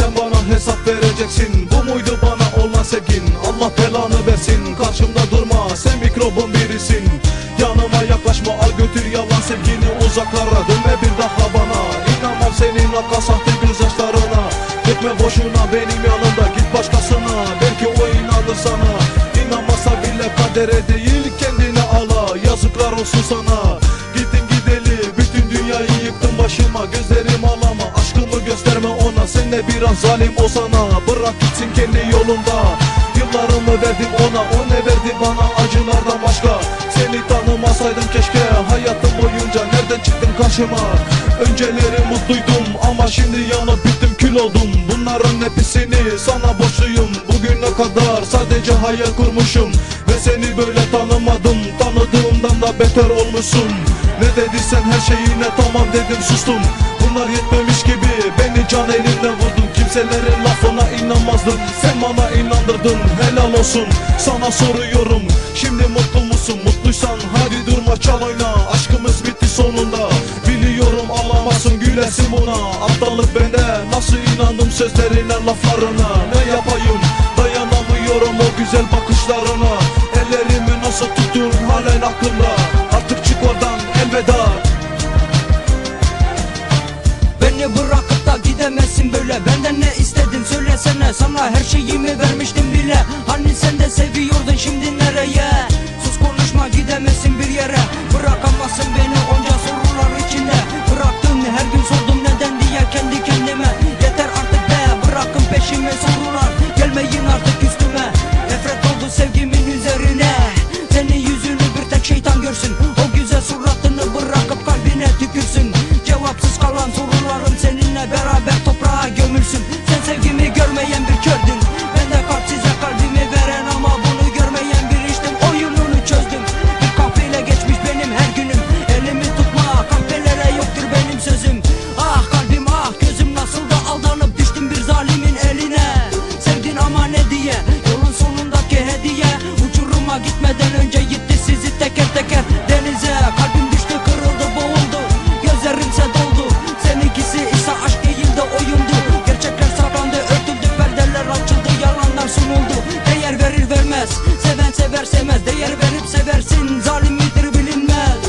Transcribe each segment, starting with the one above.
Sen bana hesap vereceksin. Bu muydu bana olan sevgin? Allah belanı versin. Karşımda durma sen mikrobun birisin. Yanıma yaklaşma al götür yalan sevgini. Uzaklara Dönme bir daha bana. İnanmam senin akka sahte gözyaşlarına. Gitme boşuna benim yanımda git başkasına. Belki o inanır sana. İnanmasa bile kadere değil kendine ala. Yazıklar olsun sana Biraz zalim o sana. Bırak gitsin kendi yolunda. Yıllarımı verdim ona o ne verdi bana? Acılardan başka. Seni tanımasaydım keşke. Hayatım boyunca Nereden çıktın karşıma? Önceleri mutluydum ama şimdi yanıp bittim kül oldum. Bunların hepsini sana borçluyum. Bugüne kadar sadece hayal kurmuşum. Ve seni böyle tanımadım. Tanıdığımdan da beter olmuşsun. Ne dediysen her şeyine tamam Kimselerin lafına inanmazdım. Sen bana inandırdın helal olsun. Sana soruyorum şimdi mutlu musun? Mutluysan hadi durma çal oyna. Aşkımız bitti sonunda. Biliyorum ağlamazsın gülesin buna. Aptallık bende nasıl inandım sözlerine laflarına? Ne yapayım? Dayanamıyorum o güzel bakışlarına. Ellerimi nasıl tuttun halen aklımda? Artık çık oradan elveda. Beni bırakıp gidemezsin böyle Benden ne istedin söylesene. Sana her şeyimi vermiştim bile Değer verip seversin zalim midir bilinmez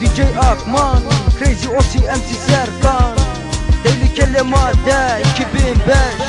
DJ Akman Crazy OC MC Serkan. Tehlikeli madde 2005